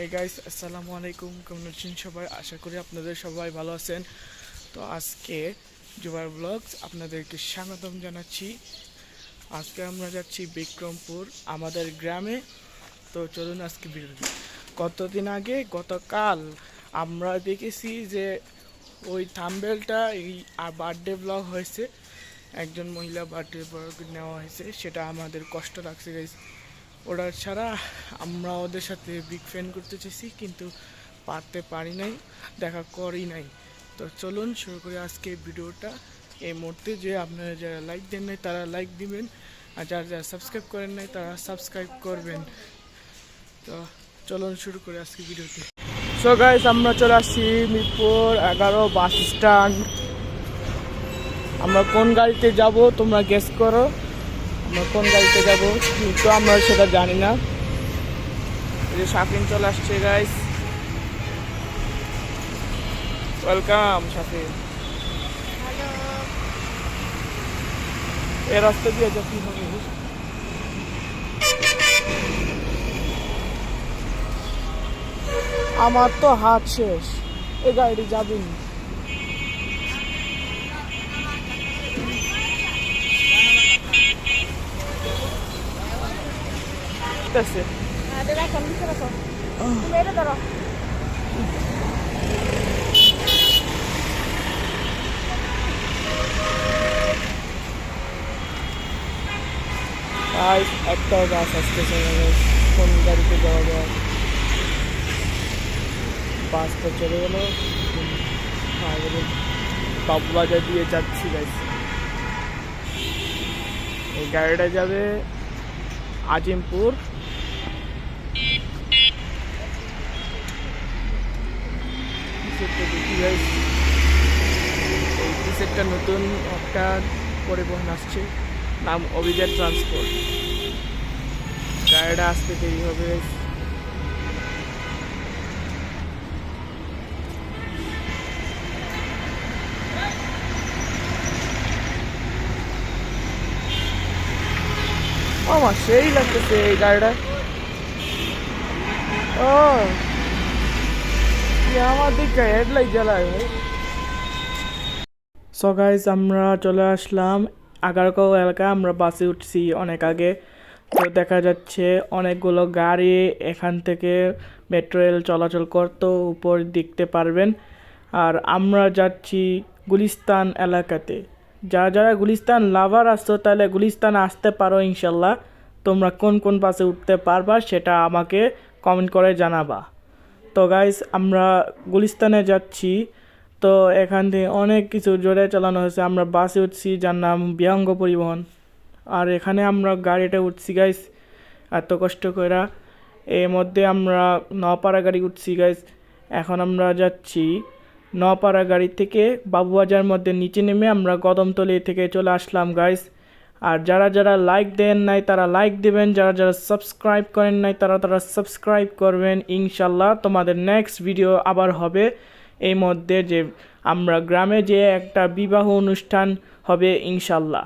এই গাইস আসসালামু আলাইকুম কেমন আছেন সবাই? আশা করি আপনাদের সবাই ভালো আছেন। তো আজকে জুবার ব্লগস আপনাদেরকে স্বাগতম জানাচ্ছি। আজকে আমরা যাচ্ছি বিক্রমপুর, আমাদের গ্রামে। তো চলুন আজকে কতদিন আগে গতকাল আমরা দেখেছি যে ওই থাম্বেলটা এই বার্থডে ব্লগ হয়েছে। একজন মহিলা বার্থডে ব্লগ নেওয়া হয়েছে, সেটা আমাদের কষ্ট লাগছে গাইস ওরা ছাড়া আমরা ওদের সাথে বিগ ফ্যান করতে চেয়েছি কিন্তু পারতে পারি নাই, দেখা করি নাই। তো চলুন শুরু করে আজকে ভিডিওটা। এই মুহূর্তে যে আপনারা যারা লাইক দেন নাই, তারা লাইক দিবেন। আর যারা যারা সাবস্ক্রাইব করেন নাই, তারা সাবস্ক্রাইব করবেন। তো চলুন শুরু করে আজকে ভিডিওটি সো গাইস আমরা চলে আসছি মিরপুর এগারো বাস স্ট্যান্ড আমরা কোন গাড়িতে যাব, তোমরা গেস করো। আমরা কোন গাড়িতে যাব? কিন্তু আমরা সেটা জানি না। এই যে শাফিন চলে আসছে গাইস ওয়েলকাম শাফিন। এ রাস্তা দিয়ে যা, কি হবে? আমার তো হাত শেষ। এ গাড়ি যাবেন kok. আর একটাও গাছ আসতেছে কোন গাড়িতে যাওয়া যায়? বাসটা চলে গেল। বাবুবাজার দিয়ে যাচ্ছি গাইস এই গাড়িটা যাবে আজিমপুর কিসেরটা নতুন, একটা পরিবহন আসছে, নাম অভিজাত ট্রান্সপোর্ট গাড়িটা আসতে দেরি হবে। আমার সেই লাগতেছে এই গাড়িটা। ও। জ্বালায় সো গাইজ আমরা চলে আসলাম আগারগাঁও এলাকা আমরা বাসে উঠছি অনেক আগে। তো দেখা যাচ্ছে অনেকগুলো গাড়ি এখান থেকে মেট্রো রেল চলাচল করতো, উপর দেখতে পারবেন। আর আমরা যাচ্ছি গুলিস্তান এলাকাতে। যারা যারা গুলিস্তান লাভার আসছো তাহলে গুলিস্তান আসতে পারো ইনশাল্লাহ। তোমরা কোন কোন বাসে উঠতে পারবা, সেটা আমাকে কমেন্ট করে জানাবা। তো গাইস আমরা গুলিস্তানে যাচ্ছি। তো এখান থেকে অনেক কিছু জোরে চালানো হয়েছে। আমরা বাসে উঠছি, যার নাম বিহঙ্গ পরিবহন। আর এখানে আমরা গাড়িটা উঠছি গাইস এত কষ্ট করে এর মধ্যে আমরা নপাড়া গাড়ি উঠছি গাইস এখন আমরা যাচ্ছি নপাড়া গাড়ি থেকে বাবুবাজার মধ্যে। নিচে নেমে আমরা কদমতলি থেকে চলে আসলাম গাইস আর যারা যারা লাইক দেন নাই, তারা লাইক দিবেন। যারা যারা সাবস্ক্রাইব করেন নাই, তারা তারা সাবস্ক্রাইব করবেন। ইনশাল্লাহ তোমাদের নেক্সট ভিডিও আবার হবে। এই মধ্যে যে আমরা গ্রামে যে একটা বিবাহ অনুষ্ঠান হবে, ইনশাল্লাহ।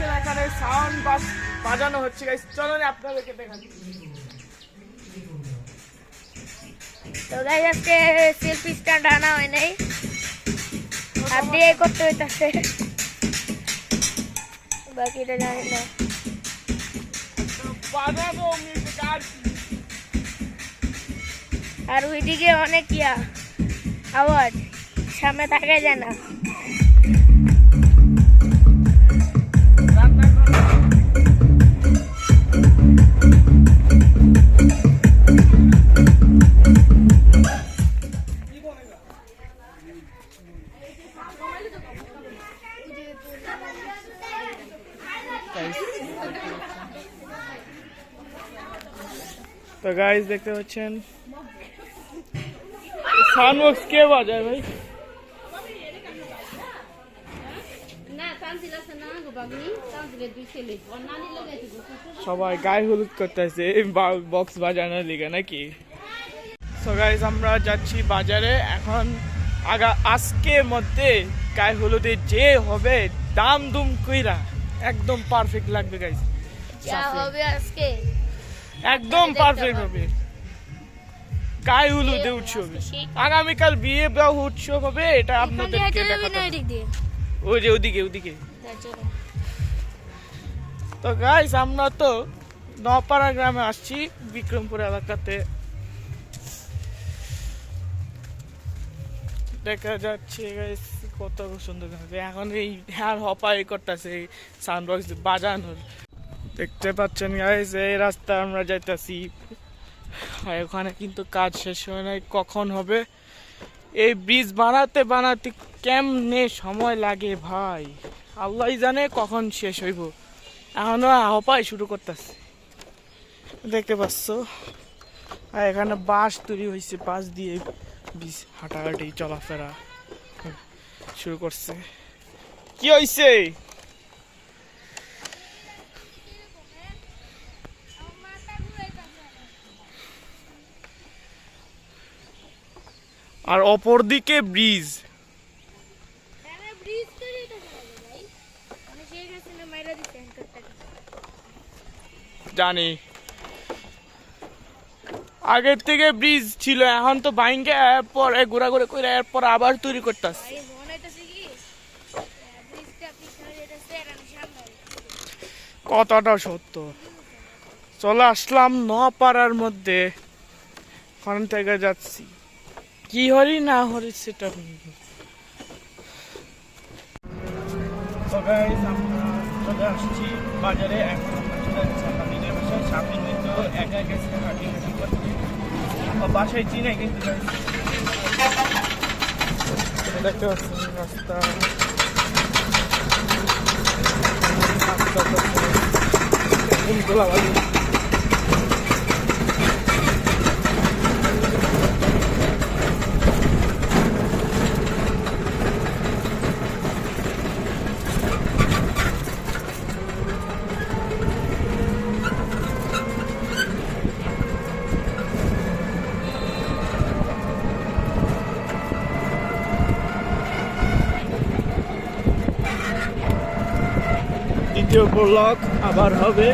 পাচ্ছেন এখানে সাউন্ড বাস বাজানো হচ্ছে। গাইস চলুন আপনাদেরকে দেখাচ্ছি তো গাইস আজকে সেলফি স্ট্যান্ড আনা হয় নাই। দিয়ে করতে হইতাছে। বাকিটা জানি না। বাজাবো মিউজিক আর আর ওইদিকে অনেক ইয়া আওয়াজ। সামনে থাকা যায় না। গাইস দেখতে পাচ্ছেন? সাউন্ডবক্স কে বাজায় ভাই? সবাই গায়ে হলুদ করতেছে বক্স বাজানোর লিগে নাকি? সো গাইজ আমরা যাচ্ছি বাজারে। এখন আগা আজকের মধ্যে গায়ে হলুদে যে হবে দাম দুম কইরা একদম পারফেক্ট লাগবে গাইজ যা হবে আজকে। একদম পারফেক্ট হবে। গায়ে হলুদে উৎসব সেই- আগামীকাল বিয়ে বিবাহ উৎসব হবে এটা আপনাদেরকে দেখাতে ওই যে ওদিকে ওদিকে। তো গাইস আমরা তো নপাড়া গ্রামে আসছি বিক্রমপুর এলাকাতে। দেখা যাচ্ছে গাইস কত সুন্দর। এখন এই হ্যার হপাই করতেছে সাউন্ড বক্স বাজানোর। দেখতে পাচ্ছেন গাইস এই রাস্তা আমরা যাইতাছি। ওখানে কিন্তু কাজ শেষ হয় নাই, কখন হবে? এই ব্রিজ বানাতে বানাতে কেমনে সময় লাগে ভাই? আল্লাহ জানে কখন শেষ হইব। এখনও হপাই শুরু করতেছে। দেখতে পাচ্ছ? আর এখানে বাঁশ তৈরি হয়েছে বাঁশ দিয়ে বিষ হাঁটাহাঁটি, চলাফেরা শুরু করছে। কি হয়েছে আর অপর দিকে ব্রিজ। হ্যাঁ, ব্রিজ তৈরি হইতাছে না গো ভাই। আমি সেই গেছিলাম, মাইরা দিছে হ্যান্ডকারটাকে। জানি। আগের থেকে ব্রিজ ছিল এখন তো বাইঙ্গে পরে ঘোরাঘুরি করে এরপর আবার তৈরি করতেছে ভাই, মনে হইতাছে কি, আহ, ব্রিজটা পিছনে যেতেছে, আর আমি সামনে। আছি। কথাটা সত্য। চলে আসলাম নপাড়ার মধ্যে। ওখান থেকে যাচ্ছি। কি হরি না হরি সেটা চলে আসছি বাজারে। বাসায়। চিনে কিন্তু রাস্তা। ব্লক আবার হবে।